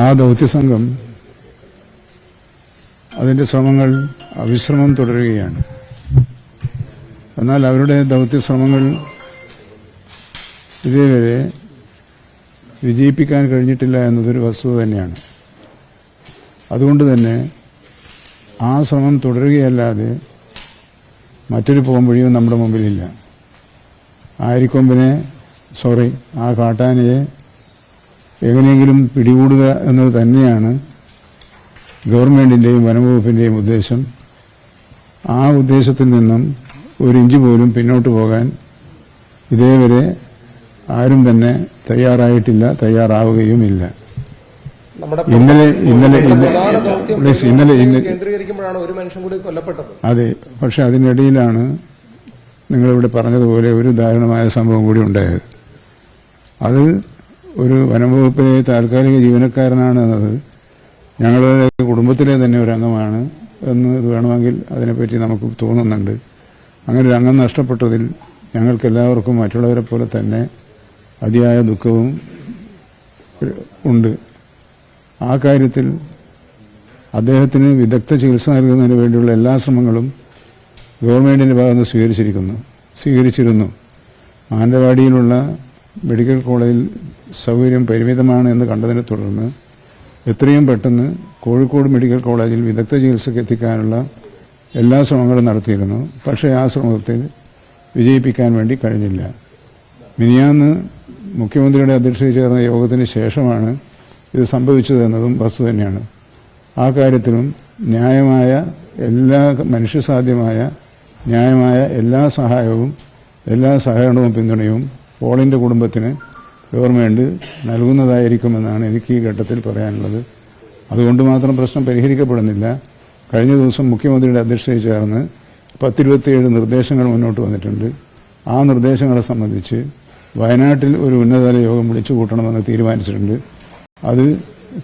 ആ ദൗത്യസംഘം അതിന്റെ ശ്രമങ്ങൾ അവിശ്രമം തുടരുകയാണ്. എന്നാൽ അവരുടെ ദൗത്യശ്രമങ്ങൾ ഇതേവരെ വിജയിപ്പിക്കാൻ കഴിഞ്ഞിട്ടില്ല എന്നതൊരു വസ്തുത തന്നെയാണ്. അതുകൊണ്ട് തന്നെ ആ ശ്രമം തുടരുകയല്ലാതെ മറ്റൊരു പോംവഴിയും നമ്മുടെ മുമ്പിലില്ല. ആരിക്കൊമ്പിനെ സോറി ആ കാട്ടാനയെ എങ്ങനെയെങ്കിലും പിടികൂടുക എന്നത് തന്നെയാണ് ഗവൺമെന്റിന്റെയും വനംവകുപ്പിന്റെയും ഉദ്ദേശം. ആ ഉദ്ദേശത്തിൽ നിന്നും ഒരു ഇഞ്ച് പോലും പിന്നോട്ട് പോകാൻ ഇതേവരെ ആരും തന്നെ തയ്യാറായിട്ടില്ല തയ്യാറാവുകയുമില്ല. ഇന്നലെ ഇന്നലെ പ്ലീസ്, ഇന്നലെ ഇന്നലെ കേന്ദ്രീകരിക്കുമ്പോഴാണ് ഒരു മനുഷ്യൻ കൂടി കൊല്ലപ്പെട്ടത്. അതെ പക്ഷെ അതിനിടയിലാണ് നിങ്ങളിവിടെ പറഞ്ഞതുപോലെ ഒരു ദാരുണമായ സംഭവം കൂടി ഉണ്ടായത്. അത് ഒരു വനംവകുപ്പിലെ താൽക്കാലിക ജീവനക്കാരനാണ് എന്നത് ഞങ്ങളുടെ കുടുംബത്തിലെ തന്നെ ഒരു അംഗമാണ് എന്ന് വേണമെങ്കിൽ അതിനെപ്പറ്റി നമുക്ക് തോന്നുന്നുണ്ട്. അങ്ങനെ ഒരു അംഗം നഷ്ടപ്പെട്ടതിൽ ഞങ്ങൾക്ക് എല്ലാവർക്കും മറ്റുള്ളവരെ പോലെ തന്നെ അതിയായ ദുഃഖവും ഉണ്ട്. ആ കാര്യത്തിൽ അദ്ദേഹത്തിന് വിദഗ്ധ ചികിത്സ നൽകുന്നതിന് വേണ്ടിയുള്ള എല്ലാ ശ്രമങ്ങളും ഗവൺമെന്റിന്റെ ഭാഗത്ത് സ്വീകരിച്ചിരിക്കുന്നു. സ്വീകരിച്ചിരുന്നു. മാനന്തവാടിയിലുള്ള മെഡിക്കൽ കോളേജിൽ സൗകര്യം പരിമിതമാണ് എന്ന് കണ്ടതിനെ തുടർന്ന് എത്രയും പെട്ടെന്ന് കോഴിക്കോട് മെഡിക്കൽ കോളേജിൽ വിദഗ്ധ ചികിത്സയ്ക്ക് എത്തിക്കാനുള്ള എല്ലാ ശ്രമങ്ങളും നടത്തിയിരുന്നു. പക്ഷേ ആ ശ്രമത്തിൽ വിജയിപ്പിക്കാൻ വേണ്ടി കഴിഞ്ഞില്ല. മിനിയാന്ന് മുഖ്യമന്ത്രിയുടെ അധ്യക്ഷതയിൽ ചേർന്ന യോഗത്തിന് ശേഷമാണ് ഇത് സംഭവിച്ചതെന്നതും വസ്തു തന്നെയാണ്. ആ കാര്യത്തിലും ന്യായമായ എല്ലാ മനുഷ്യസാധ്യമായ ന്യായമായ എല്ലാ സഹായവും എല്ലാ സഹകരണവും പിന്തുണയും പോളിന്റെ കുടുംബത്തിന് ഗവൺമെന്റ് നൽകുന്നതായിരിക്കുമെന്നാണ് എനിക്ക് ഈ ഘട്ടത്തിൽ പറയാനുള്ളത്. അതുകൊണ്ട് മാത്രം പ്രശ്നം പരിഹരിക്കപ്പെടുന്നില്ല. കഴിഞ്ഞ ദിവസം മുഖ്യമന്ത്രിയുടെ അധ്യക്ഷതയിൽ ചേർന്ന് പത്തിരുപത്തിയേഴ് നിർദ്ദേശങ്ങൾ മുന്നോട്ട് വന്നിട്ടുണ്ട്. ആ നിർദ്ദേശങ്ങളെ സംബന്ധിച്ച് വയനാട്ടിൽ ഒരു ഉന്നതതല യോഗം വിളിച്ചു കൂട്ടണമെന്ന് തീരുമാനിച്ചിട്ടുണ്ട്. അത്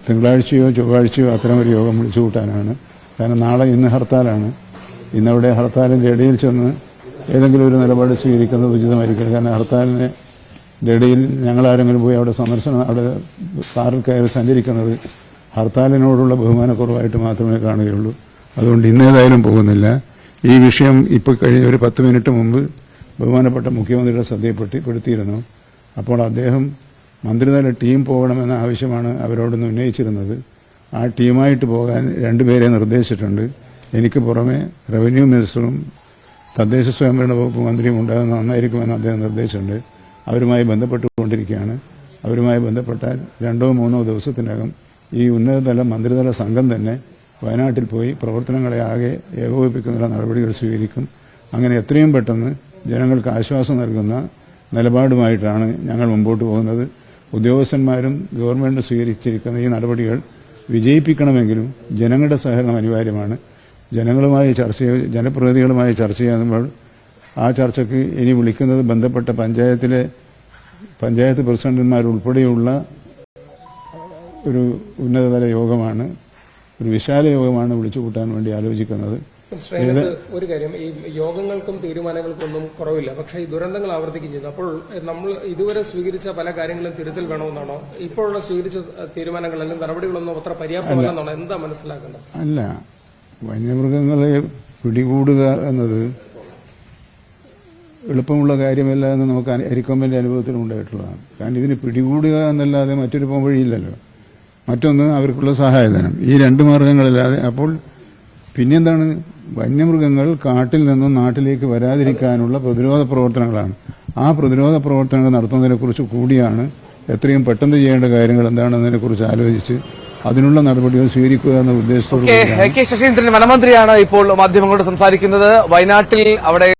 തിങ്കളാഴ്ചയോ ചൊവ്വാഴ്ചയോ അത്തരമൊരു യോഗം വിളിച്ചു കൂട്ടാനാണ് കാരണം നാളെ ഇന്ന് ഹർത്താലാണ്. ഇന്നവിടെ ഹർത്താലിന്റെ ഇടയിൽ ചെന്ന് ഏതെങ്കിലും ഒരു നിലപാട് സ്വീകരിക്കുന്നത് ഉചിതമായിരിക്കും കാരണം ഹർത്താലിന് ഇടയിൽ ഞങ്ങളാരെങ്കിലും പോയി അവിടെ സന്ദർശനം അവിടെ കാറിൽ കയറി സഞ്ചരിക്കുന്നത് ഹർത്താലിനോടുള്ള ബഹുമാനക്കുറവായിട്ട് മാത്രമേ കാണുകയുള്ളൂ. അതുകൊണ്ട് ഇന്നേതായാലും പോകുന്നില്ല. ഈ വിഷയം ഇപ്പോൾ കഴിഞ്ഞ ഒരു പത്ത് മിനിറ്റ് മുമ്പ് ബഹുമാനപ്പെട്ട മുഖ്യമന്ത്രിയുടെ ശ്രദ്ധയിൽപ്പെട്ടി പെടുത്തിയിരുന്നു. അപ്പോൾ അദ്ദേഹം മന്ത്രിതല ടീം പോകണമെന്ന ആവശ്യമാണ് അവരോടൊന്ന് ഉന്നയിച്ചിരുന്നത്. ആ ടീമായിട്ട് പോകാൻ രണ്ടുപേരെ നിർദ്ദേശിച്ചിട്ടുണ്ട്. എനിക്ക് പുറമെ റവന്യൂ മിനിസ്റ്ററും തദ്ദേശ സ്വയംഭരണ വകുപ്പ് മന്ത്രിയും ഉണ്ടാകുന്ന നന്നായിരിക്കുമെന്ന് അദ്ദേഹം നിർദ്ദേശിച്ചിട്ടുണ്ട്. അവരുമായി ബന്ധപ്പെട്ടുകൊണ്ടിരിക്കുകയാണ്. അവരുമായി ബന്ധപ്പെട്ടാൽ രണ്ടോ മൂന്നോ ദിവസത്തിനകം ഈ ഉന്നതതല മന്ത്രിതല സംഘം തന്നെ വയനാട്ടിൽ പോയി പ്രവർത്തനങ്ങളെ ആകെ ഏകോപിപ്പിക്കുന്നതിനുള്ള നടപടികൾ സ്വീകരിക്കും. അങ്ങനെ എത്രയും പെട്ടെന്ന് ജനങ്ങൾക്ക് ആശ്വാസം നൽകുന്ന നിലപാടുമായിട്ടാണ് ഞങ്ങൾ മുമ്പോട്ട് പോകുന്നത്. ഉദ്യോഗസ്ഥന്മാരും ഗവൺമെന്റ് സ്വീകരിച്ചിരിക്കുന്ന ഈ നടപടികൾ വിജയിപ്പിക്കണമെങ്കിലും ജനങ്ങളുടെ സഹകരണം അനിവാര്യമാണ്. ജനങ്ങളുമായി ചർച്ച ജനപ്രതിനിധികളുമായി ചർച്ച ചെയ്യുമ്പോൾ ആ ചർച്ചയ്ക്ക് ഇനി വിളിക്കുന്നത് ബന്ധപ്പെട്ട പഞ്ചായത്തിലെ പഞ്ചായത്ത് പ്രസിഡന്റുമാരുൾപ്പെടെയുള്ള ഒരു ഉന്നതതല യോഗമാണ് ഒരു വിശാല യോഗമാണ് വിളിച്ചു കൂട്ടാൻ വേണ്ടി ആലോചിക്കുന്നത്. ഒരു കാര്യം ഈ യോഗങ്ങൾക്കും തീരുമാനങ്ങൾക്കും ഒന്നും കുറവില്ല. പക്ഷേ ഈ ദുരന്തങ്ങൾ ആവർത്തിക്കുകയും ചെയ്യുന്നു അപ്പോൾ നമ്മൾ ഇതുവരെ സ്വീകരിച്ച പല കാര്യങ്ങളും തിരുത്തൽ വേണമെന്നാണോ? ഇപ്പോഴുള്ള സ്വീകരിച്ച തീരുമാനങ്ങൾ അല്ലെങ്കിൽ നടപടികളൊന്നും അത്ര പര്യാപ്തമല്ലെന്നാണോ? എന്താ മനസ്സിലാക്കേണ്ടത്? അല്ല. വന്യമൃഗങ്ങളെ പിടികൂടുക എന്നത് എളുപ്പമുള്ള കാര്യമല്ല എന്ന് നമുക്ക് അരിക്കൊമ്പന്റെ അരിക്കൊമ്പന്റെ അനുഭവത്തിലും ഉണ്ടായിട്ടുള്ളതാണ്. കാരണം ഇതിന് പിടികൂടുക എന്നല്ലാതെ മറ്റൊരു പോംവഴിയില്ലല്ലോ മറ്റൊന്ന് അവർക്കുള്ള സഹായധനം. ഈ രണ്ട് മാർഗങ്ങളല്ലാതെ അപ്പോൾ പിന്നെന്താണ്? വന്യമൃഗങ്ങൾ കാട്ടിൽ നിന്നും നാട്ടിലേക്ക് വരാതിരിക്കാനുള്ള പ്രതിരോധ പ്രവർത്തനങ്ങളാണ്. ആ പ്രതിരോധ പ്രവർത്തനങ്ങൾ നടത്തുന്നതിനെക്കുറിച്ച് കൂടിയാണ് എത്രയും പെട്ടെന്ന് ചെയ്യേണ്ട കാര്യങ്ങൾ എന്താണെന്നതിനെക്കുറിച്ച് ആലോചിച്ച് അതിനുള്ള നടപടികൾ സ്വീകരിക്കുക എന്ന ഉദ്ദേശത്തോടെ കെ ശശീന്ദ്രൻ വനമന്ത്രിയാണ് ഇപ്പോൾ മാധ്യമങ്ങളോട് സംസാരിക്കുന്നത്. വയനാട്ടിൽ അവിടെ